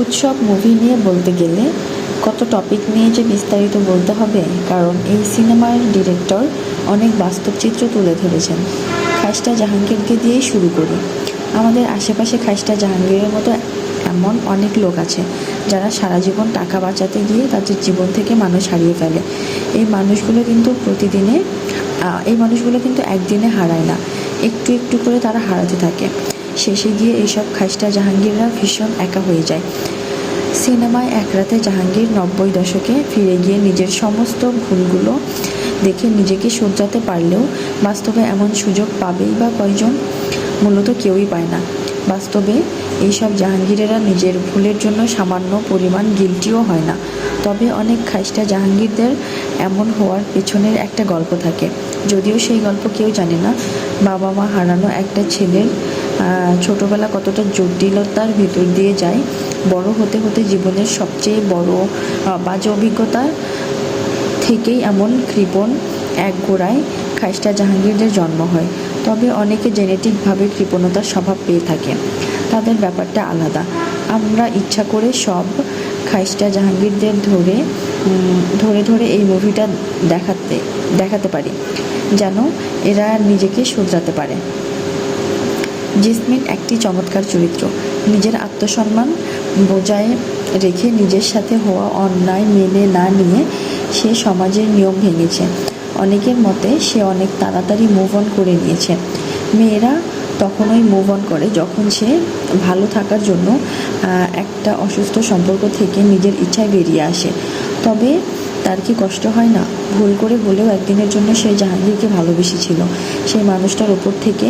উৎসব মুভি নিয়ে বলতে গেলে কত টপিক নিয়ে যে বিস্তারিত বলতে হবে? কারণ এই সিনেমার ডিরেক্টর অনেক বাস্তব চিত্র তুলে ধরেছেন। খাইস্টা জাহাঙ্গীরকে দিয়েই শুরু করি। আমাদের আশেপাশে খাইস্টা জাহাঙ্গীরের মতো এমন অনেক লোক আছে, যারা সারা জীবন টাকা বাঁচাতে গিয়ে তাদের জীবন থেকে মানুষ হারিয়ে ফেলে। এই মানুষগুলো কিন্তু প্রতিদিনে এই মানুষগুলো কিন্তু একদিনে হারায় না। একটু একটু করে তারা হারাতে থাকে। শেষে গিয়ে এইসব খাইস্টা জাহাঙ্গীররা ভীষণ একা হয়ে যায়। সিনেমায় এক রাতে জাহাঙ্গীর নব্বই দশকে ফিরে গিয়ে নিজের সমস্ত ভুলগুলো দেখে নিজেকে শোধরাতে পারলেও বাস্তবে এমন সুযোগ পাবেই বা কয়জন? মূলত কেউই পায় না। বাস্তবে এইসব জাহাঙ্গীরেরা নিজের ভুলের জন্য সামান্য পরিমাণ গিলটিও হয় না। তবে অনেক খাইস্টা জাহাঙ্গীরদের এমন হওয়ার পেছনের একটা গল্প থাকে। যদিও সেই গল্প কেউ জানে না। বাবা মা হারানো একটা ছেলের ছোটবেলা কতটা জটিলতার ভিতর দিয়ে যায়, বড় হতে হতে জীবনের সবচেয়ে বড় বাজে অভিজ্ঞতা থেকেই এমন কৃপণ এক গোড়ায় খাইস্টা জাহাঙ্গীরদের জন্ম হয়। তবে অনেকে জেনেটিকভাবে কৃপণতার স্বভাব পেয়ে থাকে। তাদের ব্যাপারটা আলাদা। আমরা ইচ্ছা করে সব খাইস্টা জাহাঙ্গীরদের ধরে ধরে ধরে এই মুভিটা দেখাতে দেখাতে পারি। যেন এরা নিজেকে শুধরাতে পারে। জেসমিন একটি চমৎকার চরিত্র। নিজের আত্মসম্মান বজায় রেখে নিজের সাথে হওয়া অন্যায় মেনে না নিয়ে সে সমাজের নিয়ম ভেঙেছে। অনেকের মতে সে অনেক তাড়াতাড়ি মুভ অন করে নিয়েছে। মেয়েরা তখনই মুভ অন করে যখন সে ভালো থাকার জন্য একটা অসুস্থ সম্পর্ক থেকে নিজের ইচ্ছায় বেরিয়ে আসে। তবে তার কি কষ্ট হয় না? ভুল করে হলেও একদিনের জন্য সে জাহাঙ্গীরকে ভালোবেসেছিল। সেই মানুষটার ওপর থেকে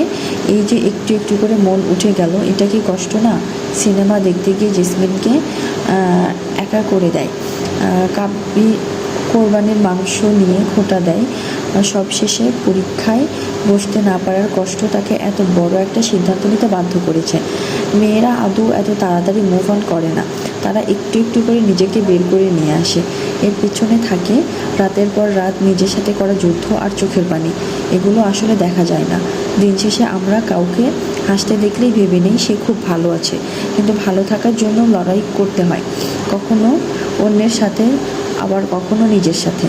এই যে একটু একটু করে মন উঠে গেল, এটা কি কষ্ট না? সিনেমা দেখতে গিয়ে জেসমিনকে একা করে দেয়। কাব্যি কোরবানির মাংস নিয়ে খোটা দেয়। সবশেষে পরীক্ষায় বসতে না পারার কষ্ট তাকে এত বড় একটা সিদ্ধান্ত নিতে বাধ্য করেছে। মেয়েরা আদৌ এত তাড়াতাড়ি মুভ অন করে না। তারা একটু একটু করে নিজেকে বের করে নিয়ে আসে। এর পিছনে থাকে রাতের পর রাত নিজের সাথে করা যুদ্ধ আর চোখের পানি। এগুলো আসলে দেখা যায় না। দিন শেষে আমরা কাউকে হাসতে দেখলেই ভেবে নেই সে খুব ভালো আছে। কিন্তু ভালো থাকার জন্য লড়াই করতে হয়। কখনো অন্যের সাথে, আবার কখনো নিজের সাথে।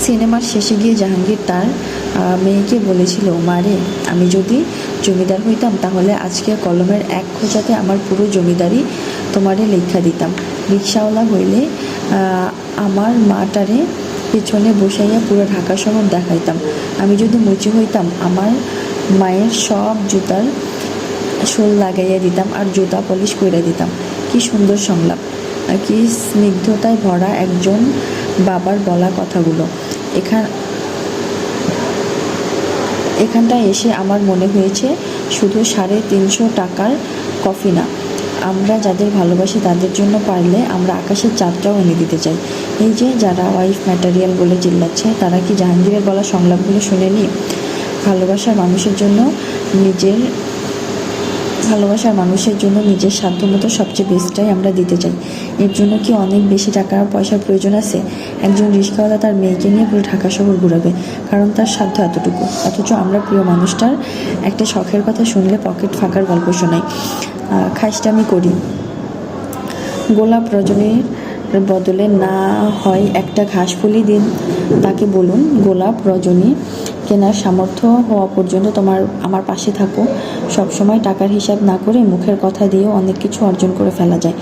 সিনেমার শেষে গিয়ে জাহাঙ্গীর তার মেয়েকে বলেছিল মারে আমি যদি জমিদার হইতাম তাহলে আজকে কলমের এক খোঁজাতে আমার পুরো জমিদারি তোমারে লেখা দিতাম। রিক্সাওয়ালা হইলে আমার মাটারে পেছনে বসাইয়া পুরো ঢাকা শহর দেখাইতাম। আমি যদি মুচি হইতাম, আমার মায়ের সব জুতার শোল লাগাইয়া দিতাম আর জুতা পলিশ করে দিতাম। কি সুন্দর সংলাপ। আর কি স্নিগ্ধতায় ভরা একজন বাবার বলা কথাগুলো। এখান এখানটায় এসে আমার মনে হয়েছে শুধু সাড়ে তিনশো টাকার কফি না। আমরা যাদের ভালোবাসি তাদের জন্য পারলে আমরা আকাশের চাঁদটাও এনে দিতে চাই। এই যে যারা ওয়াইফ ম্যাটেরিয়াল বলে চিল্লাচ্ছে, তারা কি জাহাঙ্গীরের বলা সংলাপগুলো শুনেনি? ভালোবাসার মানুষের জন্য নিজের ভালোবাসার মানুষের জন্য নিজের সাধ্যমতো সবচেয়ে বেস্টটাই আমরা দিতে চাই। এর জন্য কি অনেক বেশি টাকা পয়সার প্রয়োজন আছে? একজন রিস্কাওয়ালা তার মেয়েকে নিয়ে পুরো ঢাকা শহর ঘুরাবে কারণ তার সাধ্য এতটুকু। অথচ আমরা প্রিয় মানুষটার একটা শখের কথা শুনলে পকেট ফাঁকার গল্প শোনাই। আহ, খাইস্টামি করি। গোলাপ রজনীর বদলে না হয় একটা ঘাস ফুলি দিন তাকে বলুন গোলাপ রজনী। কেনার সামর্থ্য হওয়া পর্যন্ত তোমার, আমার পাশে থাকো। সবসময় টাকার হিসাব না করে মুখের কথা দিয়েও অনেক কিছু অর্জন করে ফেলা যায়।